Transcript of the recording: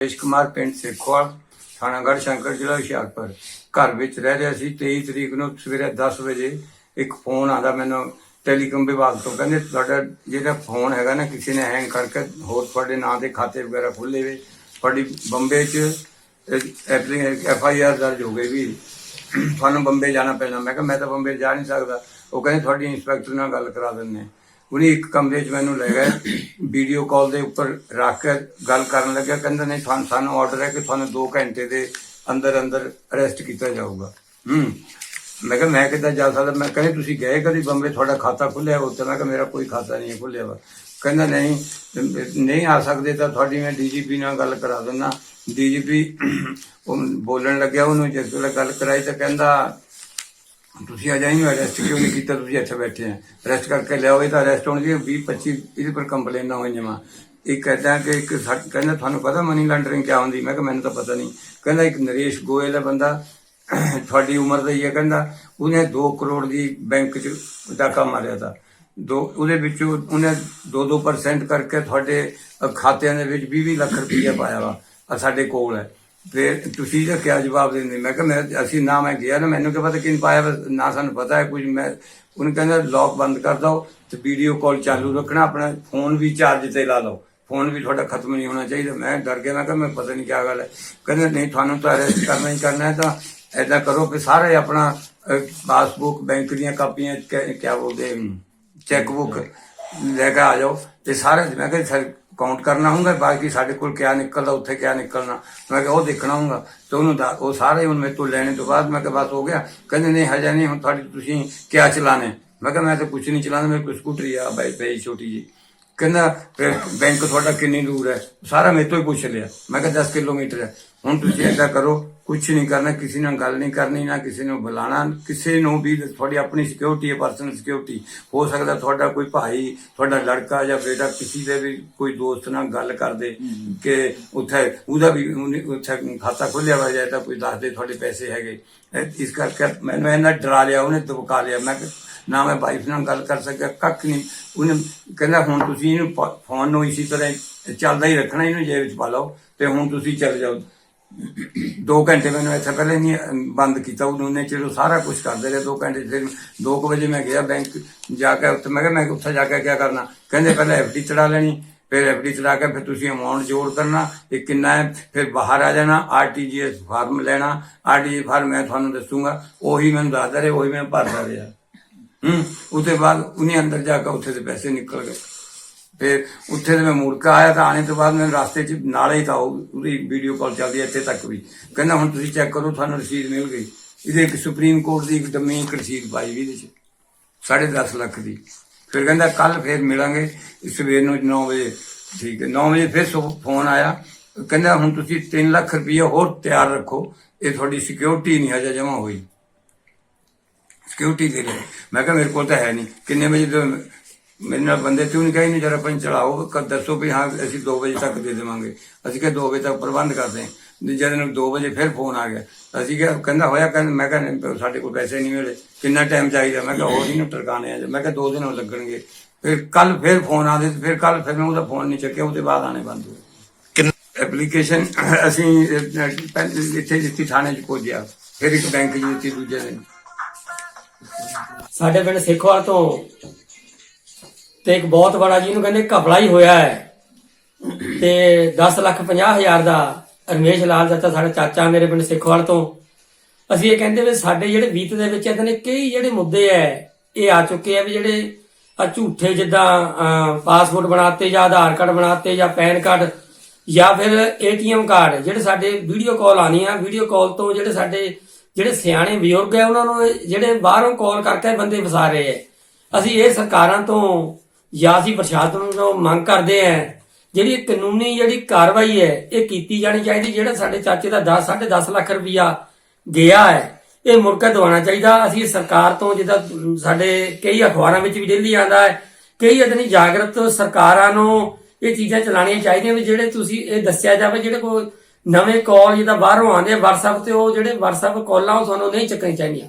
ਰੇਸ਼ ਕੁਮਾਰ ਪਿੰਡ ਸੇਖੋਵਾਲ ਥਾਣਾਗੜ੍ਹ ਸ਼ੰਕਰ ਜ਼ਿਲ੍ਹਾ ਹੁਸ਼ਿਆਰਪੁਰ। ਘਰ ਵਿੱਚ ਰਹਿ ਰਿਹਾ ਸੀ। 23 ਤਰੀਕ ਨੂੰ ਸਵੇਰੇ 10 ਵਜੇ ਇੱਕ ਫੋਨ ਆਂਦਾ ਮੈਨੂੰ ਟੈਲੀਕਾਮ ਵਿਭਾਗ ਤੋਂ। ਕਹਿੰਦੇ, ਤੁਹਾਡਾ ਜਿਹੜਾ ਫੋਨ ਹੈਗਾ ਨਾ, ਕਿਸੇ ਨੇ ਹੈਂਗ ਕਰਕੇ ਹੋਰ ਤੁਹਾਡੇ ਨਾਂ ਦੇ ਖਾਤੇ ਵਗੈਰਾ ਖੁੱਲੇ ਵੇ। ਤੁਹਾਡੀ ਬੰਬੇ 'ਚ ਐਫ ਆਈ ਆਰ ਦਰਜ ਹੋ ਗਈ ਵੀ ਤੁਹਾਨੂੰ ਬੰਬੇ ਜਾਣਾ ਪੈਣਾ। ਮੈਂ ਕਿਹਾ, ਮੈਂ ਤਾਂ ਬੰਬੇ ਜਾ ਨਹੀਂ ਸਕਦਾ। ਉਹ ਕਹਿੰਦੇ, ਤੁਹਾਡੀ ਇੰਸਪੈਕਟਰ ਨਾਲ ਗੱਲ ਕਰਾ ਦਿੰਦੇ ਉਹਨੇ ਇੱਕ ਕਮਰੇ 'ਚ ਮੈਨੂੰ ਲੈ ਗਏ ਵੀਡੀਓ ਕਾਲ ਦੇ ਉੱਪਰ ਰੱਖ ਕੇ ਗੱਲ ਕਰਨ ਲੱਗਿਆ, ਕਹਿੰਦਾ ਨਹੀਂ ਤੁਹਾਨੂੰ ਸਾਨੂੰ ਆਰਡਰ ਹੈ ਕਿ ਤੁਹਾਨੂੰ 2 ਘੰਟੇ ਦੇ ਅੰਦਰ ਅੰਦਰ ਅਰੈਸਟ ਕੀਤਾ ਜਾਊਗਾ। ਹੂੰ। ਮੈਂ ਕਿਹਾ, ਮੈਂ ਕਿੱਦਾਂ ਜਾ ਸਕਦਾ? ਮੈਂ ਕਹਿੰਦੇ ਤੁਸੀਂ ਗਏ ਕਦੀ ਬੰਬੇ? ਤੁਹਾਡਾ ਖਾਤਾ ਖੁੱਲਿਆ ਉੱਥੇ ਮੈਂ ਕਿਹਾ, ਮੇਰਾ ਕੋਈ ਖਾਤਾ ਨਹੀਂ ਹੈ ਖੁੱਲਿਆ ਵਾ। ਕਹਿੰਦਾ, ਨਹੀਂ ਨਹੀਂ ਆ ਸਕਦੇ ਤਾਂ ਤੁਹਾਡੀ ਮੈਂ ਡੀਜੀਪੀ ਨਾਲ ਗੱਲ ਕਰਾ ਦਿੰਦਾ। ਡੀਜੀਪੀ ਉਹ ਬੋਲਣ ਲੱਗਿਆ ਉਹਨੂੰ, ਜਿਸ ਵੇਲੇ ਗੱਲ ਕਰਾਈ ਤਾਂ ਕਹਿੰਦਾ ਤੁਸੀਂ ਅਜੇ ਨਹੀਂ ਅਰੈਸਟ ਕਿਉਂ ਨਹੀਂ ਕੀਤਾ? ਤੁਸੀਂ ਇੱਥੇ ਬੈਠੇ ਆ। ਅਰੈਸਟ ਕਰਕੇ ਲਿਆਓ, ਇਹ ਤਾਂ ਅਰੈਸਟ ਹੋਣ ਦੀ 20 25 ਇਹਦੇ ਪਰ ਕੰਪਲੇਨਾਂ ਹੋਈਆਂ ਵਾ ਇੱਕ ਕਹਿੰਦਾ ਕਿ ਇੱਕ ਸਾ- ਕਹਿੰਦਾ ਤੁਹਾਨੂੰ ਪਤਾ ਮਨੀ ਲਾਂਡਰਿੰਗ ਕਿਆ ਹੁੰਦੀ? ਮੈਂ ਕਿਹਾ, ਮੈਨੂੰ ਤਾਂ ਪਤਾ ਨਹੀਂ। ਕਹਿੰਦਾ ਇੱਕ ਨਰੇਸ਼ ਗੋਇਲ ਹੈ ਬੰਦਾ, ਤੁਹਾਡੀ ਉਮਰ ਦਾ ਹੀ ਹੈ ਕਹਿੰਦਾ। ਉਹਨੇ 2 ਕਰੋੜ ਦੀ ਬੈਂਕ 'ਚ ਡਾਕਾ ਮਾਰਿਆ ਤਾ। ਦੋ ਉਹਦੇ ਵਿੱਚੋਂ ਉਹਨੇ 2-2% ਕਰਕੇ ਤੁਹਾਡੇ ਖਾਤਿਆਂ ਦੇ ਵਿੱਚ 20 ਲੱਖ ਰੁਪਈਆ ਪਾਇਆ ਵਾ। ਆ ਸਾਡੇ ਕੋਲ ਹੈ। ਫਿਰ ਤੁਸੀਂ ਤਾਂ ਕਿਆ ਜਵਾਬ ਦਿੰਦੇ, ਮੈਂ ਕਿਹਾ ਮੈਂ ਅਸੀਂ ਨਾ ਮੈਂ ਗਿਆ ਨਾ, ਮੈਨੂੰ ਕਿ ਪਤਾ ਕਿਨ ਪਾਇਆ ਨਾ ਸਾਨੂੰ ਪਤਾ ਹੈ ਕੁਝ। ਮੈਂ ਉਹਨੇ ਕਹਿੰਦਾ ਲੌਕ ਬੰਦ ਕਰ ਦਿਓ ਤੇ ਵੀਡੀਓ ਕਾਲ ਚਾਲੂ ਰੱਖਣਾ, ਆਪਣਾ ਫੋਨ ਵੀ ਚਾਰਜ ਤੇ ਲਾ ਲਓ। ਫੋਨ ਵੀ ਤੁਹਾਡਾ ਖਤਮ ਨਹੀਂ ਹੋਣਾ ਚਾਹੀਦਾ। ਮੈਂ ਡਰ ਗਿਆ, ਮੈਂ ਕਿਹਾ ਮੈਂ ਪਤਾ ਨਹੀਂ ਕਿਆ ਗੱਲ ਹੈ। ਕਹਿੰਦੇ, ਨਹੀਂ, ਤੁਹਾਨੂੰ ਤਾਂ ਅਰੈਸਟ ਕਰਨਾ ਹੀ ਕਰਨਾ ਹੈ, ਤਾਂ ਐਦਾਂ ਕਰੋ ਕਿ ਸਾਰੇ ਆਪਣਾ ਪਾਸਬੁੱਕ ਬੈਂਕ ਦੀਆਂ ਕਾਪੀਆਂ, ਕਿਆ ਕਿਆ ਬੋਲਦੇ ਚੈੱਕ ਬੁੱਕ ਲੈ ਕੇ ਆ ਜਾਓ। ਤੇ ਸਾਰੇ ਮੈਂ ਕਿਹਾ ਸਰ ਕਾਊਂਟ ਕਰਨਾ ਹੋਊਗਾ, ਬਾਕੀ ਸਾਡੇ ਕੋਲ ਕਿਆ ਨਿਕਲਦਾ, ਉੱਥੇ ਕਿਆ ਨਿਕਲਣਾ। ਮੈਂ ਕਿਹਾ ਉਹ ਦੇਖਣਾ ਹੋਊਗਾ। ਤੇ ਉਹਨੂੰ ਦਾ- ਉਹ ਸਾਰੇ ਹੁਣ ਮੇਰੇ ਤੋਂ ਲੈਣੇ ਤੋਂ ਬਾਅਦ ਮੈਂ ਕਿਹਾ, ਬਸ ਹੋ ਗਿਆ। ਕਹਿੰਦੇ, ਨਹੀਂ, ਹਜੇ ਨਹੀਂ, ਹੁਣ ਤੁਹਾਡੀ ਤੁਸੀਂ ਕਿਆ ਚਲਾਣੇ? ਮੈਂ ਕਿਹਾ, ਮੈਂ ਤਾਂ ਕੁਝ ਨਹੀਂ ਚਲਾਉਣਾ ਮੇਰੇ ਕੋਲ ਸਕੂਟਰੀ ਆ, ਬਾਈ ਬਾਈ ਛੋਟੀ ਜੀ ਕਹਿੰਦਾ ਬੈਂਕ ਤੁਹਾਡਾ ਕਿੰਨੀ ਦੂਰ ਹੈ? ਸਾਰਾ ਮੇਰੇ ਤੋਂ ਹੀ ਪੁੱਛ ਲਿਆ। ਮੈਂ ਕਿਹਾ 10 ਕਿਲੋਮੀਟਰ ਹੈ। ਹੁਣ ਤੁਸੀਂ ਏਦਾਂ ਕਰੋ ਕੁਝ ਨਹੀਂ ਕਰਨਾ ਕਿਸੇ ਨਾਲ ਗੱਲ ਨਹੀਂ ਕਰਨੀ ਨਾ ਕਿਸੇ ਨੂੰ ਬੁਲਾਣਾ ਕਿਸੇ ਨੂੰ ਵੀ ਤੁਹਾਡੀ ਆਪਣੀ ਸਿਕਿਉਰਿਟੀ ਹੈ ਪਰਸਨਲ ਸਿਕਿਉਰਿਟੀ ਹੋ ਸਕਦਾ ਤੁਹਾਡਾ ਕੋਈ ਭਾਈ ਤੁਹਾਡਾ ਲੜਕਾ ਜਾਂ ਬੇਟਾ ਕਿਸੇ ਦੇ ਵੀ ਕੋਈ ਦੋਸਤ ਨਾਲ ਗੱਲ ਕਰਦੇ ਕਿ ਉੱਥੇ ਉਹਦਾ ਵੀ ਉੱਥੇ ਖਾਤਾ ਖੋਲਿਆ ਵਾ ਜਾਂ ਤਾਂ ਕੋਈ ਦੱਸ ਦੇ ਤੁਹਾਡੇ ਪੈਸੇ ਹੈਗੇ। ਇਸ ਕਰਕੇ ਮੈਨੂੰ ਇਹਨਾਂ ਡਰਾ ਲਿਆ ਉਹਨੇ ਦਬਕਾ ਲਿਆ। ਮੈਂ ਨਾ ਮੈਂ ਵਾਈਫ ਨਾਲ ਗੱਲ ਕਰ ਸਕਿਆ ਕੱਖ ਨਹੀਂ। ਉਹਨੇ ਕਹਿੰਦਾ ਹੁਣ ਤੁਸੀਂ ਇਹਨੂੰ ਫੋਨ ਨੂੰ ਇਸੇ ਤਰ੍ਹਾਂ ਚੱਲਦਾ ਹੀ ਰੱਖਣਾ ਇਹਨੂੰ ਜੇਬ ਵਿੱਚ ਪਾ ਲਓ ਤੇ ਹੁਣ ਤੁਸੀਂ ਚੱਲ ਜਾਓ। 2 ਘੰਟੇ ਮੈਨੂੰ ਇੱਥੇ ਪਹਿਲੇ ਨਹੀਂ ਬੰਦ ਕੀਤਾ ਉਹਨੇ ਚਲੋ ਸਾਰਾ ਕੁਝ ਕਰਦੇ ਰਹੇ 2 ਘੰਟੇ ਫਿਰ 2 ਵਜੇ ਮੈਂ ਗਿਆ ਬੈਂਕ ਜਾ ਕੇ ਉੱਥੇ, ਮੈਂ ਕਿਹਾ ਮੈਂ ਉੱਥੇ ਜਾ ਕੇ ਕੀ ਕਰਨਾ? ਕਹਿੰਦੇ ਪਹਿਲਾਂ ਐਫਡੀ ਚੜਾ ਲੈਣੀ, ਫਿਰ ਐਫਡੀ ਚੜਾ ਕੇ ਫਿਰ ਤੁਸੀਂ ਅਮਾਉਂਟ ਜੋੜ ਕਰਨਾ, ਇਹ ਕਿੰਨਾ ਹੈ? ਫਿਰ ਬਾਹਰ ਆ ਜਾਣਾ ਆਰਟੀਜੀਐਸ ਫਾਰਮ ਲੈਣਾ ਆਰਟੀਜੀ ਫਾਰਮ ਮੈਂ ਤੁਹਾਨੂੰ ਦੱਸੂਗਾ, ਉਹੀ ਮੈਨੂੰ ਦੱਸਦਾ ਰਿਹਾ, ਉਹੀ ਮੈਂ ਭਰਦਾ ਰਿਹਾ। ਹੂੰ, ਉਹਦੇ ਬਾਅਦ ਉਹਨੇ ਅੰਦਰ ਜਾ ਕੇ ਉੱਥੇ ਦੇ ਪੈਸੇ ਨਿਕਲ ਗਏ। ਫਿਰ ਉੱਥੇ ਤੇ ਮੈਂ ਮੁੜ ਆਇਆ ਤਾਂ ਆਣੇ ਤੋਂ ਬਾਅਦ ਮੈਨੂੰ ਰਸਤੇ 'ਚ ਨਾਲੇ ਹੀ ਤਾਂ ਉਹ- ਉਹਦੀ ਵੀਡੀਓ ਕਾਲ ਚੱਲਦੀ ਹੈ ਇੱਥੇ ਤੱਕ ਵੀ। ਕਹਿੰਦਾ ਹੁਣ ਤੁਸੀਂ ਚੈੱਕ ਕਰੋ, ਤੁਹਾਨੂੰ ਰਸੀਦ ਮਿਲ ਗਈ। ਇਹਦੇ ਇੱਕ ਸੁਪਰੀਮ ਕੋਰਟ ਦੀ ਇੱਕ ਡੰਮੀ ਇੱਕ ਰਸੀਦ ਪਾਈ ਵੀ ਇਹਦੇ 'ਚ, ਸਾਢੇ ਦਸ ਲੱਖ ਦੀ। ਫਿਰ ਕਹਿੰਦਾ ਕੱਲ ਫਿਰ ਮਿਲਾਂਗੇ ਸਵੇਰ ਨੂੰ 9 ਵਜੇ, ਠੀਕ ਹੈ 9 ਵਜੇ ਫਿਰ ਸੁ- ਫੋਨ ਆਇਆ। ਕਹਿੰਦਾ ਹੁਣ ਤੁਸੀਂ 3 ਲੱਖ ਰੁਪਏ ਹੋਰ ਤਿਆਰ ਰੱਖੋ, ਇਹ ਤੁਹਾਡੀ ਸਿਕਿਉਰਿਟੀ ਨਹੀਂ ਹਜੇ ਜਮਾ ਹੋਈ। ਸਿਕਿਉਰਿਟੀ ਦੇ ਲਈ। ਮੈਂ ਕਿਹਾ ਮੇਰੇ ਕੋਲ ਤਾਂ ਹੈ ਨਹੀਂ। ਕਿੰਨੇ ਵਜੇ ਤੋਂ ਮੇਰੇ ਨਾਲ ਬੰਦੇ ਕਿਉਂ ਨਹੀਂ ਕਹੀ ਨਹੀਂ ਜਰਾ ਪੰਜ ਚੜਾਓ ਦੱਸੋ ਵੀ ਹਾਂ ਅਸੀਂ 2 ਵਜੇ ਤੱਕ ਦੇ ਦੇਵਾਂਗੇ। ਅਸੀਂ ਕਿਹਾ 2 ਵਜੇ ਤੱਕ ਪ੍ਰਬੰਧ ਕਰਦੇ ਹਾਂ। ਜਦ ਨੂੰ 2 ਵਜੇ ਫਿਰ ਫੋਨ ਆ ਗਿਆ। ਅਸੀਂ ਕਿਹਾ ਕਹਿੰਦਾ ਹੋਇਆ ਕਹਿੰਦਾ ਮੈਂ ਕਿਹਾ ਨਹੀਂ, ਸਾਡੇ ਕੋਲ ਪੈਸੇ ਨਹੀਂ ਮਿਲੇ। ਕਿੰਨਾ ਟਾਈਮ ਚਾਹੀਦਾ? ਮੈਂ ਕਿਹਾ ਹੋਰ ਹੀ ਨੂੰ ਟਰਕਾਣੇ ਆ। ਮੈਂ ਕਿਹਾ 2 ਦਿਨ ਹੋਰ ਲੱਗਣਗੇ। ਫਿਰ ਕੱਲ ਫਿਰ ਫੋਨ ਆਦੇ ਫਿਰ ਕੱਲ ਫਿਰ ਮੈਂ ਉਹਦਾ ਫੋਨ ਨਹੀਂ ਚੱਕਿਆ ਉਹਦੇ ਬਾਅਦ ਆਣੇ ਬੰਦ ਹੋਏ ਕਿੰਨ- ਐਪਲੀਕੇਸ਼ਨ ਅਸੀਂ ਇੱਥੇ ਜਿੱਤੀ ਥਾਣੇ ਚ ਪਹੁੰਚਿਆ ਫਿਰ ਇੱਕ ਬੈਂਕ ਚ ਦਿੱਤੀ ਦੂਜੇ ਦਿਨ। ਸਾਡੇ ਪਿੰਡ ਸੇਖੋਵਾਲ ਤੋਂ ਤੇ ਇੱਕ ਬਹੁਤ ਬੜਾ ਜਿਹਨੂੰ ਕਹਿੰਦੇ ਘਪਲਾ ਹੀ ਹੋਇਆ ਹੈ। ਤੇ 10 ਲੱਖ 50 ਹਜ਼ਾਰ ਦਾ ਰਮੇਸ਼ ਲਾਲ ਚਾਚਾ ਸਾਡੇ ਚਾਚਾ ਮੇਰੇ ਪਿੰਡ ਸੇਖੋਵਾਲ ਤੋਂ। ਅਸੀਂ ਇਹ ਕਹਿੰਦੇ ਵੀ ਸਾਡੇ ਜਿਹੜੇ ਬੀਤ ਦੇ ਵਿੱਚ ਇਦਾਂ ਦੇ ਕਈ ਜਿਹੜੇ ਮੁੱਦੇ ਐ ਇਹ ਆ ਚੁੱਕੇ ਆ ਵੀ ਜਿਹੜੇ ਆ ਝੂਠੇ ਜਿੱਦਾਂ ਅਹ, ਪਾਸਪੋਰਟ ਬਣਾਤੇ ਜਾਂ ਆਧਾਰ ਕਾਰਡ ਬਣਾਤੇ ਜਾਂ ਪੈਨ ਕਾਰਡ ਜਾਂ ਫਿਰ ਏਟੀਐਮ ਕਾਰਡ ਜਿਹੜੇ ਸਾਡੇ ਵੀਡੀਓ ਕਾਲ ਆਣੀ ਆ ਵੀਡੀਓ ਕਾਲ ਤੋਂ ਜਿਹੜੇ ਸਾਡੇ ਜਿਹੜੇ ਸਿਆਣੇ ਬਜ਼ੁਰਗ ਆ ਉਹਨਾਂ ਨੂੰ ਜਿਹੜੇ ਬਾਹਰੋਂ ਕਾਲ ਕਰਕੇ ਬੰਦੇ ਫਸਾ ਰਹੇ ਐ। ਅਸੀਂ ਇਹ ਸਰਕਾਰਾਂ ਤੋਂ ਜਾਂ ਅਸੀਂ ਪ੍ਰਸ਼ਾਸਨ ਤੋਂ ਮੰਗ ਕਰਦੇ ਆ, ਜਿਹੜੀ ਕਾਨੂੰਨੀ ਜਿਹੜੀ ਕਾਰਵਾਈ ਹੈ, ਇਹ ਕੀਤੀ ਜਾਣੀ ਚਾਹੀਦੀ, ਜਿਹੜਾ ਸਾਡੇ ਚਾਚੇ ਦਾ 10 10.5 ਲੱਖ ਰੁਪਇਆ ਗਿਆ ਹੈ, ਇਹ ਮੁਰਕਾ ਦਵਾਉਣਾ ਚਾਹੀਦਾ। ਅਸੀਂ ਸਰਕਾਰ ਤੋਂ ਜਿੱਦਾਂ ਸਾਡੇ ਕਈ ਅਖਬਾਰਾਂ ਵਿੱਚ ਵੀ ਡੇਲੀ ਆਉਂਦਾ ਹੈ, ਕਈ ਅਦਨੀ ਜਾਗਰਤ ਸਰਕਾਰਾਂ ਨੂੰ ਇਹ ਚੀਜ਼ਾਂ ਚਲਾਉਣੀਆਂ ਚਾਹੀਦੀਆਂ ਵੀ ਜਿਹੜੇ ਤੁਸੀਂ ਇਹ ਦੱਸਿਆ ਜਾਵੇ, ਜਿਹੜੇ ਕੋਈ ਨਵੇਂ ਕਾਲ ਜਿੱਦਾਂ ਬਾਹਰੋਂ ਆਉਂਦੇ ਆ, WhatsApp ਤੇ ਉਹ ਜਿਹੜੇ WhatsApp ਕਾਲਾਂ ਉਹ ਤੁਹਾਨੂੰ ਨਹੀਂ ਚੱਕਣੀ ਚਾਹੀਦੀਆਂ।